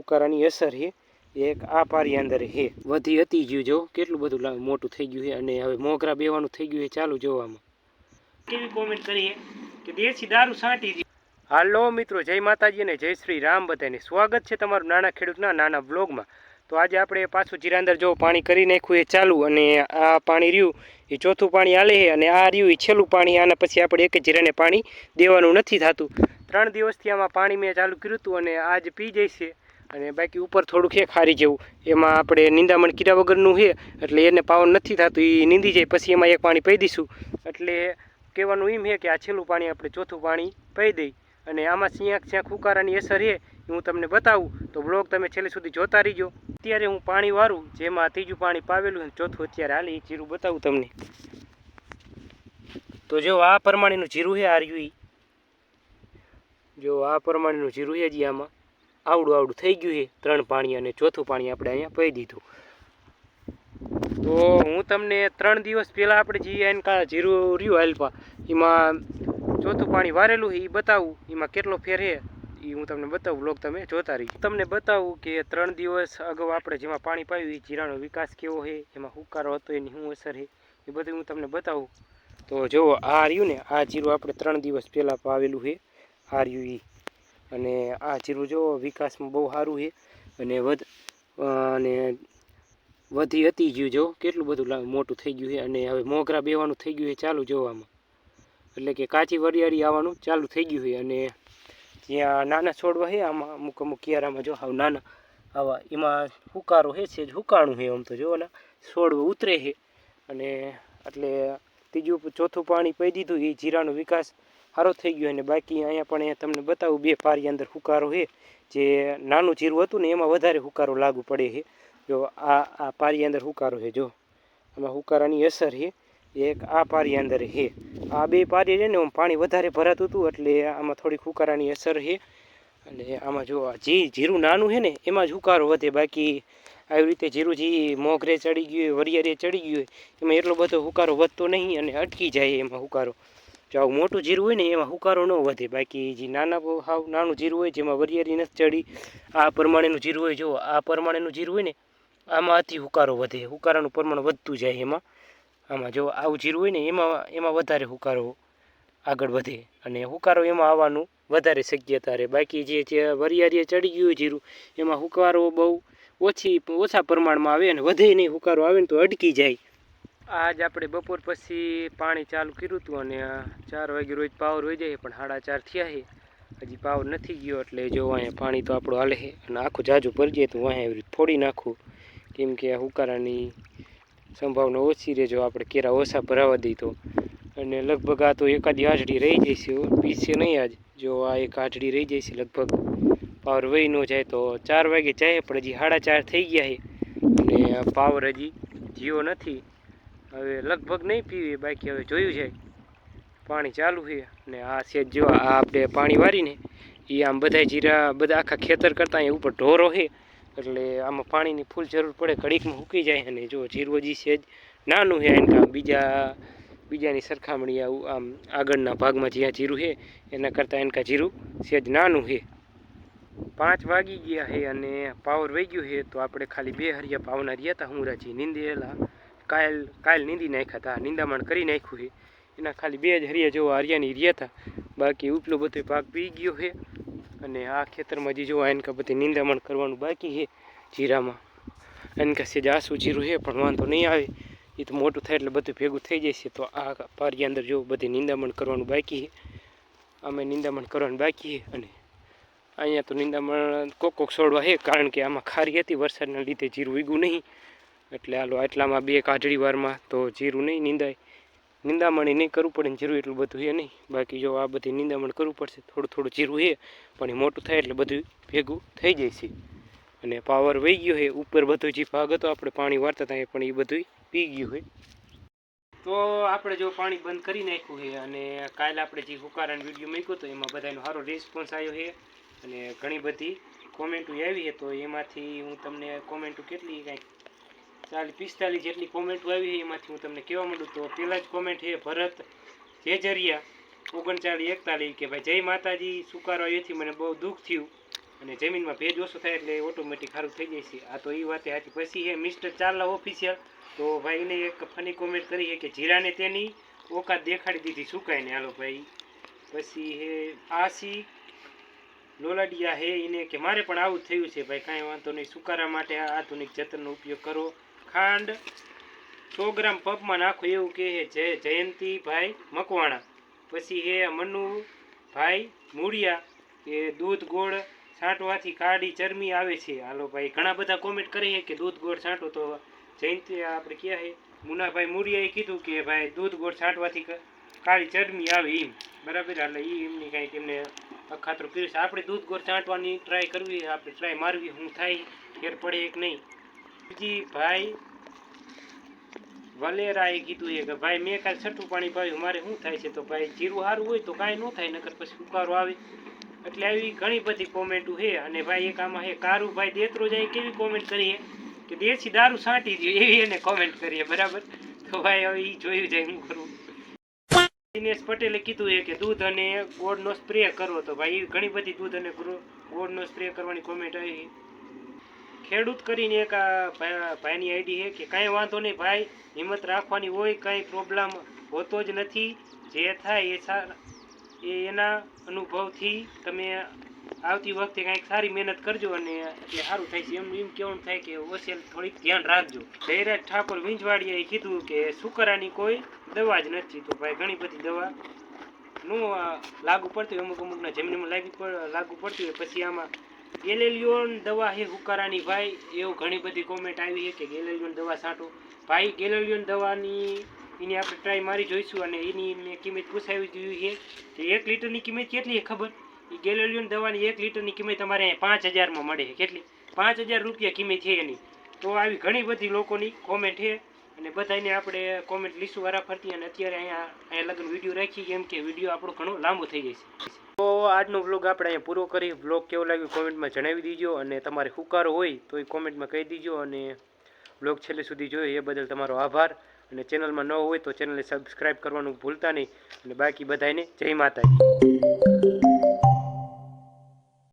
હુકારાની અસર છે એક આ પારી અંદર છે વધી હતી ગયું જો કેટલું બધું મોટું થઈ ગયું છે અને હવે મોગરા બેવાનું થઈ ગયું છે ચાલુ જોવામાં. કેવી કોમેન્ટ કરીએ કે દેશી દારૂ છાંટી હાલો મિત્રો જય માતાજી અને જય શ્રી રામ બધાને. સ્વાગત છે તમારું નાના ખેડૂતના નાના બ્લોગમાં તો આજે આપણે પાછું જીરાંદર જો પાણી કરી નાખ્યું એ ચાલુ અને આ પાણી રહ્યું એ ચોથું પાણી હાલે છે અને આ રહ્યું એ છેલ્લું પાણી આના પછી આપણે એક જીરાને પાણી દેવાનું નથી થતું. ત્રણ દિવસથી આમાં પાણી મેં ચાલુ કર્યું હતું અને આજ પી જઈશે અને બાકી ઉપર થોડુંક છે ખારી જેવું. એમાં આપણે નિંદામણ કીડા વગરનું છે એટલે એને પાવન નથી થતું એ નીંદી જાય, પછી એમાં એક પાણી પી દઈશું. એટલે કહેવાનું એમ છે કે આ છેલ્લું પાણી આપણે ચોથું પાણી પી દઈ. અને આમાં સિયાક સિયાક ફુકારાની અસર છે હું તમને બતાવું. તો બ્લોગ તમે છેલ્લે સુધી જોતા રહીજો. અત્યારે હું પાણી વારું, જેમાં ત્રીજું પાણી પાવેલું અને ચોથું અત્યારે હાલ એ જીરું બતાવું તમને. તો જો આ પ્રમાણેનું જીરું છે આ રહ્યું જો આ પ્રમાણેનું જીરું છે હજી આમાં. આવડું આવડું થઈ ગયું છે. ત્રણ પાણી અને ચોથું પાણી આપણે અહીંયા પહી દીધું. તો હું તમને ત્રણ દિવસ પહેલાં આપણે જે એનકા જીરું રહ્યું હાલપા, એમાં ચોથું પાણી વારેલું છે એ બતાવું. એમાં કેટલો ફેર છે એ હું તમને બતાવું. બ્લોગ તમે જોતા રહી તમને બતાવું કે ત્રણ દિવસ અગાઉ આપણે જેમાં પાણી પાયું એ જીરાનો વિકાસ કેવો છે, એમાં હુકારો હતો, એની શું અસર છે, એ બધું હું તમને બતાવું. તો જુઓ, આ રહ્યું ને, આ જીરું આપણે ત્રણ દિવસ પહેલાં પાવેલું છે. આ રહ્યું ઈ અને આ જીરું જો વિકાસમાં બહુ સારું છે અને વધ અને વધી હતી ગયું જો, કેટલું બધું મોટું થઈ ગયું છે અને હવે મોગરા બેવાનું થઈ ગયું છે ચાલુ જોવામાં. એટલે કે કાચી વરિયાળી આવવાનું ચાલુ થઈ ગયું છે અને જ્યાં નાના છોડવા છે, આમાં અમુક અમુક કિયારામાં જો હાવ નાના આવા, એમાં હુકારો છે છે જ હુકાણું છે આમ તો જો ને, છોડવા ઉતરે છે. અને એટલે ત્રીજું, ચોથું પાણી પી દીધું એ જીરાનો વિકાસ સારો થઈ ગયો અને બાકી અહીંયા પણ અહીંયા તમને બતાવું, બે પારી અંદર હુકારો છે, જે નાનું જીરું હતું ને એમાં વધારે હુકારો લાગુ પડે છે. જો આ આ પારી અંદર હુકારો છે, જો. આમાં હુકારાની અસર છે, એક આ પારી અંદર છે. આ બે પારી છે ને, આમ પાણી વધારે ભરાતું હતું એટલે આમાં થોડીક હુકારાની અસર છે. અને આમાં જો જે જીરું નાનું છે ને, એમાં જ હુકારો વધે. બાકી આવી રીતે જીરું જે મોગરે ચડી ગયું હોય વરિયારે ચડી ગયું હોય, એમાં એટલો બધો હુકારો વધતો નહીં અને અટકી જાય એમાં હુકારો. જો આવું મોટું જીરું હોય ને, એમાં હુકારો ન વધે. બાકી જે નાના હાવ નાનું જીરું હોય, જેમાં વરિયારી નથી ચડી, આ પ્રમાણેનું જીરું હોય, જો આ પ્રમાણેનું જીરું હોય ને, આમાં અતિ હુકારો વધે. હુકારાનું પ્રમાણ વધતું જાય એમાં. આમાં જો આવું જીરું હોય ને, એમાં એમાં વધારે હુકારો આગળ વધે. અને હુકારો એમાં આવવાનું વધારે શક્યતા રહે. બાકી જે જે વરિયારીએ ચડી ગયું હોય જીરું, એમાં હુકારો બહુ ઓછી, ઓછા પ્રમાણમાં આવે અને વધે નહીં. હુકારો આવે ને તો અટકી જાય. આજ આપણે બપોર પછી પાણી ચાલુ કર્યું હતું અને ચાર વાગે રોજ પાવર હોઈ જાય પણ સાડા ચાર થયા છે. હજી પાવર નથી ગયો એટલે જો અહીંયા પાણી તો આપણું હાલે અને આખું જાજુ ભરી જાય તો અહીંયા એવી રીતે ફોડી નાખું. કેમ કે હુકારાની સંભાવના ઓછી રહે જો આપણે કેરા ઓછા ભરાવા દઈ તો. અને લગભગ આ તો એકાદી હાજડી રહી જશે હો. પીસે નહીં આજ. જો આ એક હાજડી રહી જશે લગભગ. પાવર વહી ન જાય તો ચાર વાગે જાય, પણ હજી સાડા ચાર થઈ ગયા છે. અને પાવર હજી જીઓ નથી. હવે લગભગ નહીં પીવી, બાકી હવે જોયું છે. પાણી ચાલુ છે અને આ છે જો આ આપણે પાણી વારીને એ આમ બધા જીરા, બધા આખા ખેતર કરતાં અહીંયા ઉપર ઢોરો છે. એટલે આમાં પાણીની ફૂલ જરૂર પડે, ઘડીકમાં સૂકી જાય અને જો જીરું હજી છે જ નાનું છે, એના બીજા, બીજાની સરખામણી આવું આમ આગળના ભાગમાં જ્યાં જીરું છે, એના કરતાં એનકા જીરું સેજ નાનું છે. પાંચ વાગી ગયા છે અને પાવર વહી ગયું છે, તો આપણે ખાલી બે હરિયા પાવના રહ્યા હતા હુંરાજી નીંદેલા. કાલ કાલ નીંદી નાખ્યા હતા નિંદામણ કરી નાખ્યું છે. એના ખાલી બે જ હરિયા જેવો હરિયાની રહ્યા હતા બાકી ઉપલો બધો પાક પી ગયો છે. અને આ ખેતરમાં જે જોવા એનકા બધી નિંદામણ કરવાનું બાકી છે જીરામાં. એનકા સેજ આસુ જીરું છે, પણ વાંધો નહીં આવે. એ તો મોટું થાય એટલે બધું ભેગું થઈ જશે તો આ પારી અંદર જો બધી નિંદામણ કરવાનું બાકી છે. અમે નિંદામણ કરવાનું બાકી છે અને અહીંયા તો નિંદામણ કોક કોક છોડવા છે, કારણ કે આમાં ખારી હતી, વરસાદના લીધે જીરું ઉગ્યું નહીં. એટલે હાલો, આટલામાં બે કાજળી વારમાં તો જીરું નહીં નિંદાય. નિંદામણી નહીં કરવું પડે જીરું એટલું બધું છે નહીં. બાકી જો આ બધી નિંદામણ કરવું પડશે, થોડું થોડું જીરું છે પણ એ મોટું થાય એટલે બધું ભેગું થઈ જાય છે. અને પાવર વહી ગયો છે ઉપર બધો જે ભાગ હતો, આપણે પાણી વાર્તા હતા પણ એ બધું પી ગયું હોય તો આપણે જો પાણી બંધ કરી નાખ્યું છે અને કાલે આપણે જે હુકારાનો વીડિયો મૂક્યો હતો એમાં બધાનો સારો રિસ્પોન્સ આવ્યો છે અને ઘણી બધી કોમેન્ટો આવી છે તો એમાંથી હું તમને કોમેન્ટો કેટલી કાંઈક ચાલીસ પિસ્તાલીસ જેટલી કોમેન્ટો આવી છે, એમાંથી હું તમને કહેવા માંડું તો પહેલાં જ કોમેન્ટ છે ભરત જેજરિયા, ઓગણચાલીસ, એકતાલીસ, કે ભાઈ જય માતાજી, સુકારો એથી મને બહુ દુઃખ થયું અને જમીનમાં ભેજ ઓછો થાય એટલે ઓટોમેટિક સારું થઈ જાય છે. આ તો એ વાતે સાચી પછી હે મિસ્ટર ચારલા ઓફિશિયલ તો ભાઈ એને એક ફની કોમેન્ટ કરી છે કે જીરાને તેની ઓકાત દેખાડી દીધી, સુકાઈને. હાલો ભાઈ. પછી હે આશી લોલાડિયા હે એને કે મારે પણ આવું થયું છે, ભાઈ કાંઈ વાંધો નહીં. સુકારા માટે આ આધુનિક જતનનો ઉપયોગ કરો. ખાંડ સો ગ્રામ પગમાં નાખો એવું કહે છે જય જયંતિભાઈ મકવાણા. પછી હે મનુભાઈ મૂળિયા કે દૂધ ગોળ છાંટવાથી કાળી ચરમી આવે છે. હાલો ભાઈ, ઘણા બધા કોમેન્ટ કરી છે કે દૂધ ગોળ છાંટો તો જયંતિ આપણે ક્યાં છે? મુનાભાઈ મૂળિયાએ કીધું કે ભાઈ, દૂધ ગોળ છાંટવાથી કાળી ચરમી આવે એમ. બરાબર? એટલે એ એમની કાંઈક એમને અખાતરો કર્યું આપણે દૂધ ગોળ છાંટવાની ટ્રાય કરવી આપણે ટ્રાય મારવી હું થાય, ફેર પડે કે નહીં? ભાઈ વલેરાએ કીધું કે, ભાઈ, મેં કાલ છઠ્ઠું પાણી પાયું, મારે શું થાય છે? તો ભાઈ, જીરું સારું હોય તો કાંઈ ન થાય, નકર પછી ઉકારો આવે. એટલે આવી ઘણી બધી કોમેન્ટો છે અને ભાઈ એક આમાં હે કારુભાઈ દેતરો જાય કેવી કોમેન્ટ કરીએ કે, દેશી દારૂ છાંટી દો એવી એને કોમેન્ટ કરીએ બરાબર? તો ભાઈ હવે એ જોયું જાય હું કરું. દિનેશ પટેલે કીધું છે કે, દૂધ અને ગોળનો સ્પ્રે કરો. તો ભાઈ ઘણી બધી દૂધ અને ગોળ- ગોળનો સ્પ્રે કરવાની કોમેન્ટ આવી. ખેડૂત કરીને એક ભાઈની આઈડી છે કે કાંઈ વાંધો નહીં ભાઈ, હિંમત રાખવાની હોય, કાંઈ પ્રોબ્લેમ હોતો જ નથી. જે થાય એ સારા એ એના અનુભવથી તમે આવતી વખતે કાંઈક સારી મહેનત કરજો અને એ સારું થાય છે. એમ એમ કેવું થાય કે ઓછેલ થોડીક ધ્યાન રાખજો. ધૈરાજ ઠાકોર વીંજવાડીયાએ કીધું કે સુકરાની કોઈ દવા જ નથી. તો ભાઈ ઘણી બધી દવા નું લાગુ પડતી હોય અમુક અમુકના જમીનમાં લાગી લાગુ પડતી હોય, પછી આમાં ગેલેલિયોન દવા હે હુકારાની ભાઈ? એવું ઘણી બધી કોમેન્ટ આવી છે કે ગેલેલિયોન દવા છાંટો ભાઈ, ગેલેલિયોન દવાની એની આપણે ટ્રાય મારી જોઈશું અને એની મેં કિંમત પૂછાવી દીધી છે કે એક લીટરની કિંમત કેટલી છે ખબર? એ ગેલેલિયોન દવાની એક લીટરની કિંમત તમારે પાંચ હજારમાં મળે છે. કેટલી? પાંચ હજાર રૂપિયા કિંમત છે એની. તો આવી ઘણી બધી લોકોની કોમેન્ટ છે અને બધાને આપણે કોમેન્ટ લીસું વારા ફરતી અને અત્યારે અહીંયા અહીંયા લગ્ન વીડિયો રાખી કેમ કે વીડિયો આપણો ઘણો લાંબો થઈ જશે તો આજનો વ્લોગ આપણે અહીંયા પૂરો કરી. વ્લોગ કેવો લાગ્યો કોમેન્ટમાં જણાવી દીજો અને તમારે હુકારો હોય તો એ કોમેન્ટમાં કહી દીજો અને વ્લોગ છેલ્લે સુધી જોયો એ બદલ તમારો આભાર. અને ચેનલમાં ન હોય તો ચેનલને સબસ્ક્રાઈબ કરવાનું ભૂલતા નહીં. અને બાકી બધાને જય માતાજી.